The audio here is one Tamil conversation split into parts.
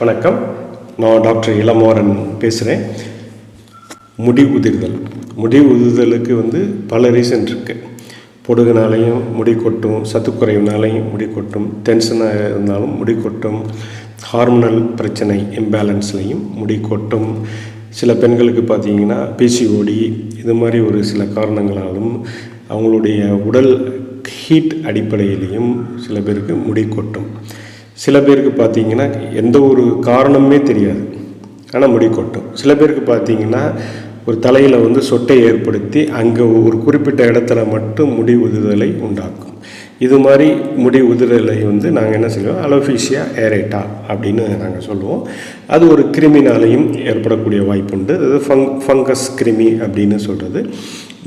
வணக்கம். நான் டாக்டர் இளமோரன் பேசுகிறேன் முடி உதிர்தல். முடி உதிர்தலுக்கு வந்து பல ரீசன் இருக்குது பொடுகுனாலையும் முடி கொட்டும் சத்துக்குறைவுனாலையும் முடி கொட்டும் டென்ஷனாக இருந்தாலும் முடி கொட்டும் ஹார்மோனல் பிரச்சனை இம்பேலன்ஸ்லையும் முடி கொட்டும். சில பெண்களுக்கு பார்த்தீங்கன்னா பிசிஓடி இது மாதிரி ஒரு சில காரணங்களாலும் அவங்களுடைய உடல் ஹீட் அடிப்படையிலையும் சில பேருக்கு முடி கொட்டும். சில பேருக்கு பார்த்தீங்கன்னா எந்த ஒரு காரணமுமே தெரியாது. ஆனால் முடி கொட்டும். சில பேருக்கு பார்த்தீங்கன்னா ஒரு தலையில் வந்து சொட்டை ஏற்படுத்தி அங்கே ஒரு குறிப்பிட்ட இடத்துல மட்டும் முடி உதிர்தலை உண்டாக்கும். இது மாதிரி முடி உதிரலை வந்து நாங்கள் என்ன செய்வோம்? அலோஃபீஷியா ஏரேட்டா அப்படின்னு நாங்கள் சொல்லுவோம். அது ஒரு கிருமினாலையும் ஏற்படக்கூடிய வாய்ப்புண்டு அது ஃபங் ஃபங்கஸ் கிருமி அப்படின்னு சொல்கிறது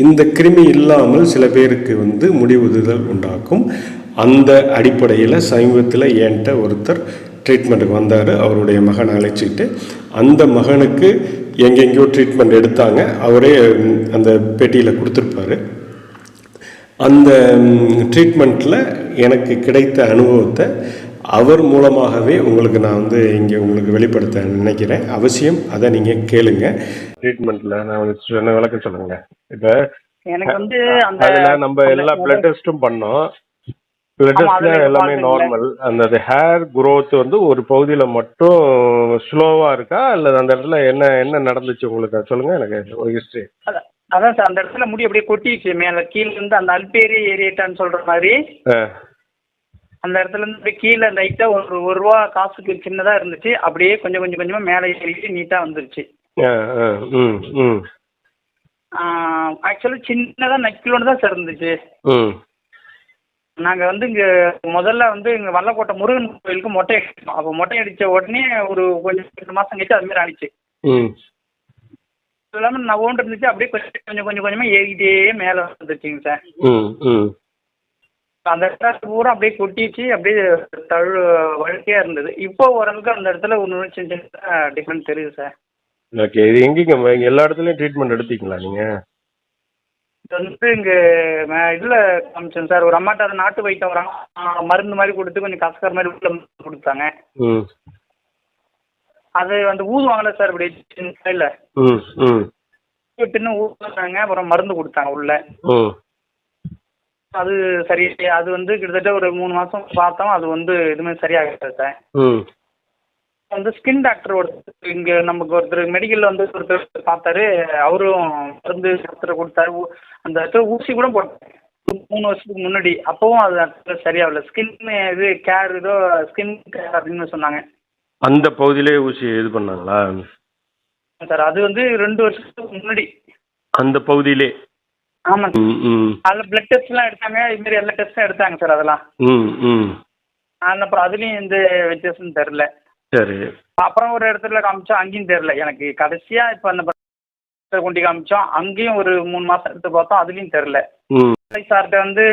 இந்த கிருமி இல்லாமல் சில பேருக்கு வந்து முடி உதிர்தல் உண்டாக்கும். அந்த அடிப்படையில் சமீபத்தில் என்கிட்ட ஒருத்தர் ட்ரீட்மெண்ட்டுக்கு வந்தார். அவருடைய மகனை அழைச்சிக்கிட்டு அந்த மகனுக்கு எங்கெங்கேயோ ட்ரீட்மெண்ட் எடுத்தாங்க. அவரே அந்த பெட்டியில் கொடுத்துருப்பாரு. அந்த ட்ரீட்மெண்ட்டில் எனக்கு கிடைத்த அனுபவத்தை அவர் மூலமாகவே உங்களுக்கு நான் வந்து இங்கே உங்களுக்கு வெளிப்படுத்த நினைக்கிறேன். அவசியம் அதை நீங்கள் கேளுங்க. ட்ரீட்மெண்ட்டில் நான் வந்து சொன்ன விளக்கம் சொல்லுங்க. இப்போ எனக்கு வந்து நம்ம எல்லா பிளட் டெஸ்ட்டும் பண்ணோம். டெஸ்ட்ல எல்லாமே? நார்மல் அந்த ஹேர் growth வந்து ஒரு பகுதியில் மட்டும் ஸ்லோவாக இருக்கா? அல்லது அந்த இடத்துல என்ன என்ன நடந்துச்சு உங்களுக்கு? சொல்லுங்க எனக்கு ஒரு ஹிஸ்ட்ரி அதான் சார் அந்த இடத்துல முடி அப்படியே கொட்டிடுச்சு மேலே கீழே இருந்து அந்த அல்பேரி ஏரியாட்டான்னு சொல்ற மாதிரி. அந்த இடத்துல இருந்து அப்படியே கீழே லைட்டாக ஒரு ஒரு ரூபா காசுக்கு சின்னதாக இருந்துச்சு. அப்படியே கொஞ்சம் கொஞ்சம் கொஞ்சமாக மேலே ஏறிட்டு நீட்டாக வந்துருச்சு. ஆக்சுவலாக சின்னதாக நக்கிலோன்னு தான் சார் இருந்துச்சு. நாங்கள் வந்து இங்கே முதல்ல வந்து இங்கே வல்லக்கோட்டை முருகன் கோயிலுக்கு மொட்டை அடிச்சோம் அப்போ மொட்டை அடித்த உடனே ஒரு கொஞ்சம் ரெண்டு மாதம் கழிச்சு அது மாதிரி ஆயிடுச்சு. ம். அது இல்லாமல் நவோண்டு இருந்துச்சு. அப்படியே கொஞ்சம் கொஞ்சம் கொஞ்சம் கொஞ்சமாக ஏறிக்கிட்டே மேலே வந்துருச்சுங்க சார். அந்த இடத்துல பூரா அப்படியே கொட்டிச்சு அப்படியே தழு வழுக்கையாக இருந்தது. இப்போ ஓரளவுக்கு அந்த இடத்துல ஒன்று சின்ன சின்ன டிஃப்ரெண்ட் தெரியுது சார். ஓகே இது எங்கேங்க? எல்லா இடத்துலயும் ட்ரீட்மெண்ட் எடுத்தீங்களா நீங்க? வந்து இங்கே இதில் காமிச்சேன் சார். ஒரு அம்மாட்ட அது நாட்டு வைத்தியம் மருந்து மாதிரி கொடுத்து கொஞ்சம் கசக்கிற மாதிரி உள்ள கொடுத்தாங்க. அது வந்து ஊதுவாங்கல்ல சார் இப்படி சின்ன ம் விட்டுன்னு ஊதுனாங்க அப்புறம் மருந்து கொடுத்தாங்க உள்ள. அது சரி அது வந்து கிட்டத்தட்ட ஒரு மூணு மாதம் பார்த்தோம். அது வந்து எதுவுமே சரியாகல சார். வந்து ஸ்கின் டாக்டர் ஒருத்தர் இங்கே நமக்கு ஒருத்தர் மெடிக்கலில் வந்து ஒருத்தர் பார்த்தாரு. அவரும் மருந்து ஒருத்தர் கொடுத்தாரு. ஊ- அந்த இடத்துல ஊசி கூட போட்டாங்க மூணு வருஷத்துக்கு முன்னாடி. அப்போவும் அது சரியாகல. ஸ்கின் இது கேர் ஏதோ ஸ்கின் கேர் அப்படின்னு சொன்னாங்க. அந்த பகுதியிலே ஊசி இது பண்ணாங்களா? சார் அது வந்து ரெண்டு வருஷத்துக்கு முன்னாடி. அந்த பகுதியிலே? ஆமாம் சார். ம் ம். அதில் பிளட் டெஸ்ட்லாம் எடுத்தாங்க. இதுமாரி எல்லா டெஸ்ட்டும் எடுத்தாங்க சார் அதெல்லாம். ம் ம். அதில் அப்புறம் அதுலேயும் எந்த வித்தியாசமும் தெரில சரி. அப்புறம் ஒரு இடத்துல காமிச்சோம் அங்கேயும் தெரில எனக்கு கடைசியாக இப்போ அந்த கொண்டு காமிச்சோம். அங்கேயும் ஒரு மூணு மாதம் எடுத்து பார்த்தோம். அதுலேயும் தெரில சார்கிட்ட வந்து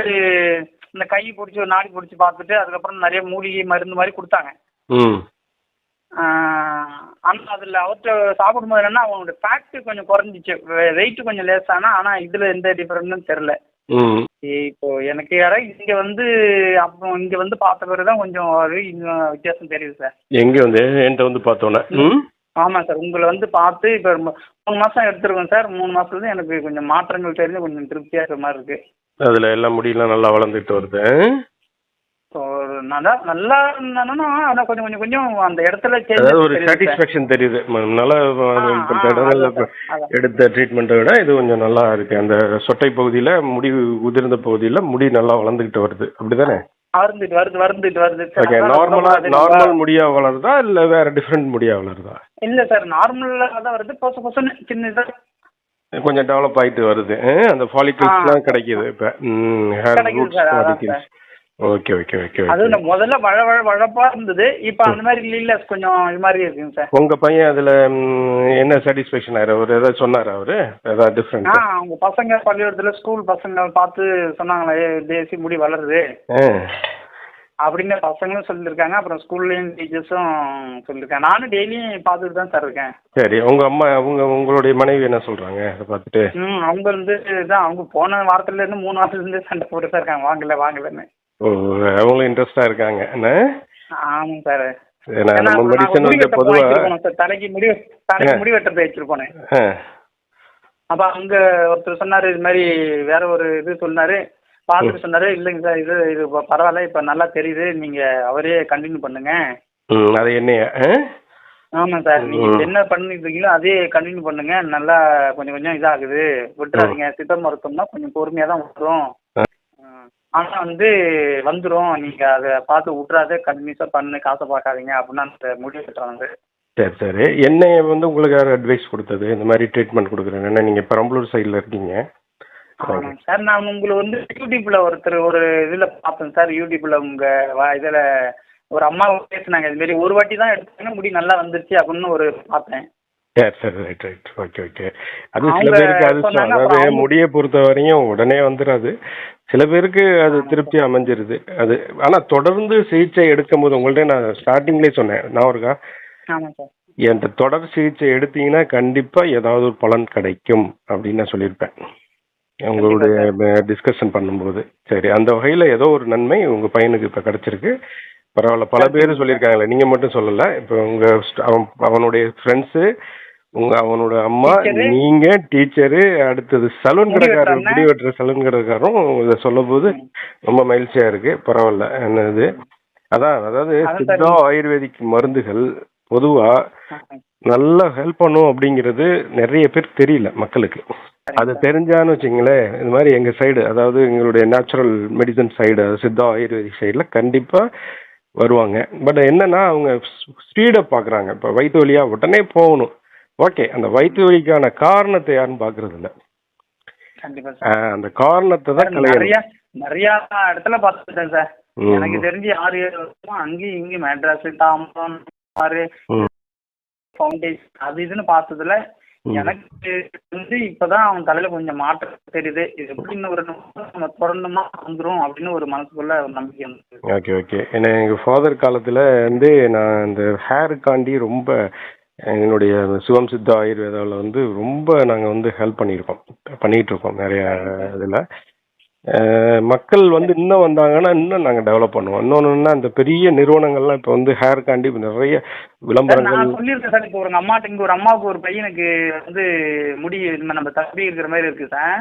இந்த கை பிடிச்சி ஒரு நாடி பிடிச்சி பார்த்துட்டு அதுக்கப்புறம் நிறைய மூலிகை மருந்து மாதிரி கொடுத்தாங்க. ஆனால் அதில் அவர்கிட்ட சாப்பிடும்போது என்னன்னா அவங்களோட ஃபேக்ட் கொஞ்சம் குறைஞ்சிச்சு. வெயிட் கொஞ்சம் லேசானா ஆனால் இதில் எந்த டிஃப்ரெண்ட்னு தெரில ம். இப்போ எனக்கு யாராவது இங்கே வந்து அப்போ இங்கே வந்து பார்த்த பிறகு தான் கொஞ்சம் இன்னும் வித்தியாசம் தெரியுது சார். எங்கே வந்து? என்கிட்ட வந்து பார்த்தோன்னே. ம்? ஆமாம் சார். உங்களை வந்து பார்த்து இப்போ மூணு மாதம் எடுத்துருக்கோம் சார். மூணு மாதத்துலேருந்து எனக்கு கொஞ்சம் மாற்றங்கள் தெரிஞ்சு கொஞ்சம் திருப்தியாக இருக்கிற மாதிரி இருக்குது அதில் எல்லாம் முடியெல்லாம் நல்லா வளர்ந்துட்டு வருது. நல்லா நல்லா இருந்தானா ஆனால் கொஞ்சம் கொஞ்சம் கொஞ்சம் அந்த இடத்துல அதாவது ஒரு. சாட்டிஸ்ஃபேக்ஷன் தெரியுது. நல்லா. எடுத்த ட்ரீட்மெண்ட்டை விட இது கொஞ்சம் நல்லா இருக்கு. அந்த சொட்டை பகுதியில் முடி உதிர்ந்த பகுதியில் முடி நல்லா வளர்ந்துக்கிட்டு வருது. அப்படிதானே? வருந்துட்டு வருது வருந்துட்டு வருது. ஓகே நார்மலா நார்மல் முடியா வளருதா இல்ல வேற டிஃப்ரெண்ட் முடியா வளருதா? இல்ல சார் நார்மலாக தான் வருது. பொசு பொசுன்னு கொஞ்சம் டெவலப் ஆயிட்டு வருது. அந்த ஃபாலிகல்ஸ்லாம். கிடைக்குது இப்ப. Hair roots follicles okay okay okay அது இந்த முதல்ல வழ வழ வழப்பா இருந்தது. இப்போ அந்த மாதிரி இல்ல கொஞ்சம் இது மாதிரி இருக்குங்க சார். உங்க பையன் அதுல என்ன சாட்டிஸ்ஃபேக்ஷன் ஆயிரு? அவர் ஏதாவது சொன்னாரா அவரு? ஏதாவது ஆ? டிஃப்ரெண்ட் அவங்க பசங்க பள்ளிக்கூடத்தில் ஸ்கூல் பசங்க பார்த்து சொன்னாங்களே தேசி முடி வளருது. அப்படின்னு பசங்களும் சொல்லியிருக்காங்க அப்புறம் ஸ்கூல்லேயும் டீச்சர்ஸும் சொல்லியிருக்காங்க நானும் டெய்லியும் பார்த்துட்டு தான் சார் இருக்கேன். சரி உங்க அம்மா உங்க உங்களுடைய மனைவி என்ன சொல்றாங்க? அதை பார்த்துட்டு. ம் அவங்க வந்து தான் அவங்க போன வாரத்துலேருந்து மூணு வாரத்துலேருந்து சண்டை போட்டு தான் இருக்காங்க. வாங்கல வாங்கலன்னு. ஓ இன்ட்ரெஸ்டா இருக்காங்க. என்ன? சார் நம்ம மெடிசன் வந்து பொதுவாக சார் தலைக்கு முடி தலைக்கு முடி வெட்டுறது வச்சிருப்போனே அப்ப அங்க ஒருத்தர் சொன்னாரு இது மாதிரி வேற ஒரு இது சொன்னாரு. பார்த்துட்டு சொன்னாரு இல்லைங்க சார் இது பரவாயில்ல இப்ப நல்லா தெரியுது நீங்க அவரே கண்டினியூ பண்ணுங்க. ம் அது என்னையா சார் நீங்க ம். என்ன பண்ணிட்டு இருக்கீங்களோ அதே கண்டினியூ பண்ணுங்க. நல்லா கொஞ்சம் கொஞ்சம் இதாகுது. விட்டுறாதீங்க. சித்த மருத்துவம்னா கொஞ்சம் பொறுமையா தான் வரும் ம். ஆனா வந்து வந்துரும். நீங்க அதை பார்த்து விட்றாத கண்டினியூஸா பண்ணு காசை பார்க்காதீங்க அப்படின்னு அந்த முடிவு எடுத்துறாங்க சரி சரி. என்னைய வந்து உங்களுக்கு யார் அட்வைஸ் கொடுத்தது? இந்த மாதிரி ட்ரீட்மெண்ட் கொடுக்குறேன் ஏன்னா நீங்கள் பெரம்பலூர் சைடில் இருக்கீங்க. ஆமாம் சார். நான் உங்களை வந்து யூடியூப்ல ஒருத்தர் ஒரு இதில் பார்த்தேன் சார். யூடியூப்ல உங்க வா இதில் ஒரு அம்மா பேசுனாங்க. இது மாதிரி ஒரு வாட்டி தான் எடுத்தாங்க முடி நல்லா வந்துருச்சு அப்படின்னு ஒரு பார்த்தேன். சரி சரி ரைட் ரைட் ஓகே ஓகே அது சில அவங்க பேருக்கு அது சொன்னாங்க, அதாவது அப்புறம் அவங்க- முடியை பொறுத்த வரையும் உடனே வந்துடாது சில பேருக்கு அது திருப்தி அமைஞ்சிருது. அது ஆனால் தொடர்ந்து சிகிச்சை எடுக்கும் போது உங்கள்ட்ட நான் ஸ்டார்டிங்லேயே சொன்னேன். நான் சார் என்ற தொடர் சிகிச்சை எடுத்தீங்கன்னா கண்டிப்பாக ஏதாவது ஒரு பலன் கிடைக்கும் அப்படின்னு நான் சொல்லியிருப்பேன். உங்களுடைய டிஸ்கஷன் பண்ணும்போது. சரி அந்த வகையில் ஏதோ ஒரு நன்மை உங்கள் பையனுக்கு இப்போ கிடைச்சிருக்கு. பரவாயில்ல பல பேர் சொல்லியிருக்காங்களே. நீங்கள் மட்டும் சொல்லலை. இப்போ உங்கள் அவன் அவனுடைய ஃப்ரெண்ட்ஸு உங்க அவனோட அம்மா. நீங்க டீச்சரு அடுத்தது சலூன் வெட்டுற முடி வெட்டுற சலூன் கடைக்காரரும் இதை சொல்லும் போது ரொம்ப மகிழ்ச்சியா இருக்கு. பரவாயில்ல. என்னது? அதான் அதாவது சித்தா ஆயுர்வேதிக் மருந்துகள் பொதுவா நல்லா ஹெல்ப் பண்ணும் அப்படிங்கிறது நிறைய பேர் தெரியல மக்களுக்கு. அது தெரிஞ்சான்னு வச்சுங்களேன் இந்த மாதிரி எங்க சைடு அதாவது எங்களுடைய natural medicine side Siddha Ayurvedic சைடில் கண்டிப்பா வருவாங்க. பட் என்னன்னா அவங்க ஸ்பீடை பார்க்குறாங்க இப்போ வயிற்று வலியா உடனே போகணும். ஓகே அந்த வயிற்று வலிக்கான காரணத்தை யாரும் பார்க்கறது இல்ல அந்த காரணத்தை தான் நிறைய நிறைய இடத்துல பார்த்துட்டேன் சார். எனக்கு தெரிஞ்சு ஆறு ஏழு வருஷமா அங்கேயும் இங்கேயும் மெட்ராஸ் தாம்பரம் ஆறு. ஃபவுண்டேஷன் அது இதுன்னு பார்த்ததுல. எனக்கு வந்து இப்பதான் அவன் தலையில கொஞ்சம் மாற்றம் தெரியுது. இது எப்படி இன்னும் ஒரு நம்ம தொடர்ந்துமா வந்துரும் அப்படின்னு ஒரு மனசுக்குள்ள ஒரு நம்பிக்கை இருந்தது ஓகே ஓகே ஏன்னா எங்கள் ஃபாதர் காலத்தில் வந்து நான் இந்த ஹேருக்காண்டி ரொம்ப என்னுடைய சிவம் சித்தா ஆயுர்வேதாவில் வந்து ரொம்ப நாங்கள் வந்து ஹெல்ப் பண்ணியிருக்கோம். பண்ணிகிட்டு இருக்கோம் நிறைய இதில். மக்கள் வந்து இன்னும் வந்தாங்கன்னா இன்னும் நாங்கள் டெவலப் பண்ணுவோம். இன்னொன்றுன்னா இந்த பெரிய நிறுவனங்கள்லாம் இப்போ வந்து ஹேருக்காண்டி விளைய சார் விளம்பரங்கள் நான் சொல்லியிருக்கேன் சார். இப்போ ஒரு அம்மாட்ட இங்க ஒரு அம்மாவுக்கு ஒரு பையனுக்கு வந்து முடி நம்ம தம்பி இருக்கிற மாதிரி இருக்கு சார்.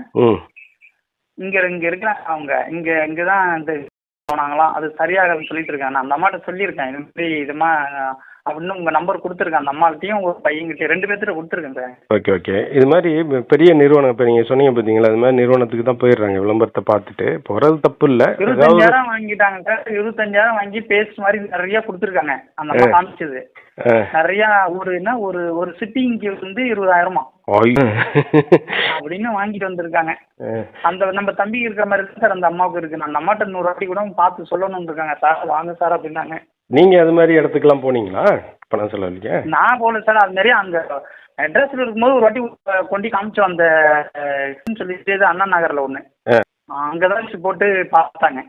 இங்க இங்க இருக்கிறாங்க அவங்க இங்க இங்க தான் இந்த போனாங்களாம் அது சரியாகன்னு சொல்லிட்டு இருக்காங்க. நான் அந்த அம்மாட்ட சொல்லியிருக்கேன். இது மாதிரி இதுமா அப்படின்னு உங்க நம்பர் கொடுத்துருக்கேன். அந்த அம்மாள்கிட்டயும் ஒரு பையன்கிட்ட ரெண்டு பேர்த்திட்ட கொடுத்துருக்கேன் சார். ஓகே ஓகே இது மாதிரி பெரிய நிறுவனம் இப்போ நீங்கள் சொன்னீங்க பார்த்தீங்களா அது மாதிரி நிறுவனத்துக்கு தான் போயிடுறாங்க விளம்பரத்தை பார்த்துட்டு. போகிறது தப்பு இல்லை. இருபத்தஞ்சாயிரம் வாங்கிட்டாங்க சார். இருபத்தஞ்சாயிரம் வாங்கி பேஸ்ட் மாதிரி நிறைய கொடுத்துருக்காங்க. அந்த அம்மா காமிச்சது. நிறைய ஒரு என்ன ஒரு ஒரு சிட்டிங்க்கு வந்து இருபதாயிரமா. அப்படின்னு வாங்கிட்டு வந்திருக்காங்க. அந்த நம்ம தம்பி இருக்கிற மாதிரி சார் அந்த அம்மாவுக்கு இருக்கு. நான் அந்த அம்மாட்ட நூறு வாட்டி கூட பார்த்து சொல்லணும்னு இருக்காங்க. சார் வாங்க சார் அப்படின்னாங்க. நீங்க அது மாதிரி இடத்துக்குலாம் போனீங்களா? பணம் செலவழிக்க நான் போகல சார். அது மாதிரி அங்கே அட்ரஸில் இருக்கும்போது ஒரு வாட்டி கொண்டு காமிச்சோம் அந்த சொல்லிட்டு அண்ணா நகரில் ஒன்று ஆ. அங்கே தான் வச்சு போட்டு பார்த்தாங்க.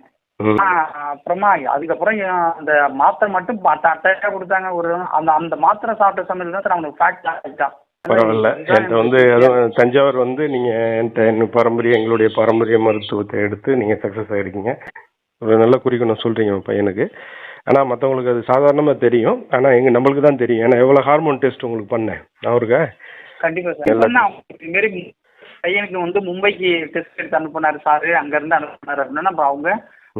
அப்புறமா அதுக்கப்புறம் அந்த மாத்திரை மட்டும் அட்டை அட்டையாக கொடுத்தாங்க. ஒரு அந்த அந்த மாத்திரை சாப்பிட்ட சமயத்தில் தான் சார் அவனுக்கு ஃபேக்ட் ஆகிட்டான் பரவாயில்ல. என்கிட்ட வந்து அதுவும் தஞ்சாவூர் வந்து நீங்க என்கிட்ட என்ன பாரம்பரிய எங்களுடைய பாரம்பரிய மருத்துவத்தை எடுத்து நீங்க சக்ஸஸ் ஆயிருக்கீங்க. ஒரு நல்ல குறிக்கணும் சொல்றீங்க பையனுக்கு. ஆனா மற்றவங்களுக்கு அது சாதாரணமா தெரியும். ஆனா எங்க நம்மளுக்கு தான் தெரியும். ஏன்னா எவ்வளவு ஹார்மோன் டெஸ்ட் உங்களுக்கு பண்ணேன். நான் இருக்கா கண்டிப்பாக சார். பையனுக்கு வந்து மும்பைக்கு டெஸ்ட் எடுத்து அனுப்புனாரு சார் அங்கேருந்து அனுப்புனாரு அப்படின்னா அப்போ அவங்க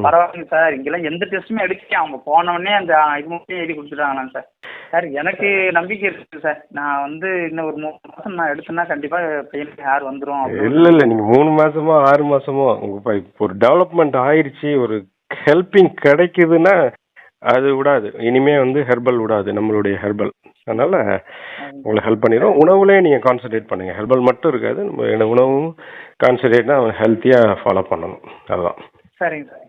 பரவாயில்லைங்க சார். இங்கெல்லாம் எந்த டெஸ்ட்டுமே எடுக்கல அவங்க போன உடனே அந்த இது மட்டும் எழுதி கொடுத்துட்டாங்களாம் சார். சார் எனக்கு நம்பிக்கை இருக்குது சார் நான் வந்து இன்னும் ஒரு மூணு மாதம் நான் எடுத்தேன்னா கண்டிப்பாக பையனுக்கு ஹேர் வந்துடும் இல்ல இல்ல நீங்க மூணு மாசமோ ஆறு பை- இப்போ ஒரு டெவலப்மெண்ட் ஆயிருச்சு ஒரு ஹெல்பிங் கிடைக்குதுன்னா அது விடாது. இனிமே வந்து ஹெர்பல் விடாது நம்மளுடைய ஹெர்பல் அதனால உங்களை ஹெல்ப் பண்ணிடும் உணவுலேயே நீங்க கான்சென்ட்ரேட் பண்ணுங்க. ஹெர்பல் மட்டும் இருக்காது. நம்ம உணவும் கான்சென்ட்ரேட்னா ஹெல்த்தியா ஃபாலோ பண்ணணும். அதுதான் சரிங்க சார் சரி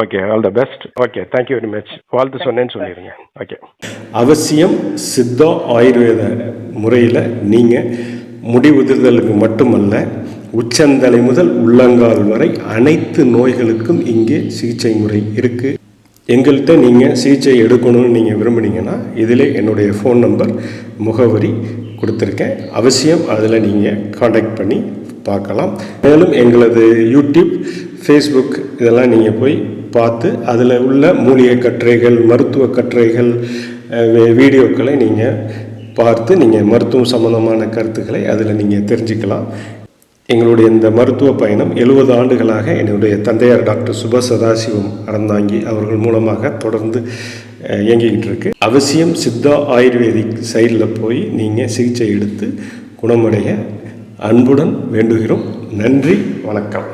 okay all the best okay thank you very much வாழ்த்து சொன்னேன்னு சொல்லிடுங்க. ஓகே அவசியம் சித்தா ஆயுர்வேத முறையில் நீங்கள் முடி உதிர்தலுக்கு மட்டுமல்ல உச்சந்தலை முதல் உள்ளங்கால் வரை அனைத்து நோய்களுக்கும் இங்கே சிகிச்சை முறை இருக்குது எங்கள்கிட்ட நீங்கள் சிகிச்சை எடுக்கணும்னு நீங்கள் விரும்புனீங்கன்னா இதில் என்னுடைய ஃபோன் நம்பர் முகவரி கொடுத்துருக்கேன். அவசியம் அதில் நீங்கள் காண்டாக்ட் பண்ணி பார்க்கலாம். மேலும் எங்களது யூடியூப் ஃபேஸ்புக் இதெல்லாம் நீங்கள் போய் பார்த்து அதில் உள்ள மூலிகை கட்டுரைகள் மருத்துவ கட்டுரைகள் வீடியோக்களை நீங்கள் பார்த்து நீங்கள் மருத்துவம் சம்பந்தமான கருத்துக்களை அதில் நீங்கள் தெரிஞ்சுக்கலாம். எங்களுடைய இந்த மருத்துவ பயணம் எழுபது ஆண்டுகளாக என்னுடைய தந்தையார் டாக்டர் சுப சதாசிவம் அறந்தாங்கி அவர்கள் மூலமாக தொடர்ந்து இயங்கிக்கிட்டு இருக்கு. அவசியம் சித்தா ஆயுர்வேதிக் சைடில் போய் நீங்கள் சிகிச்சை எடுத்து குணமடைய அன்புடன் வேண்டுகிறோம். நன்றி வணக்கம்.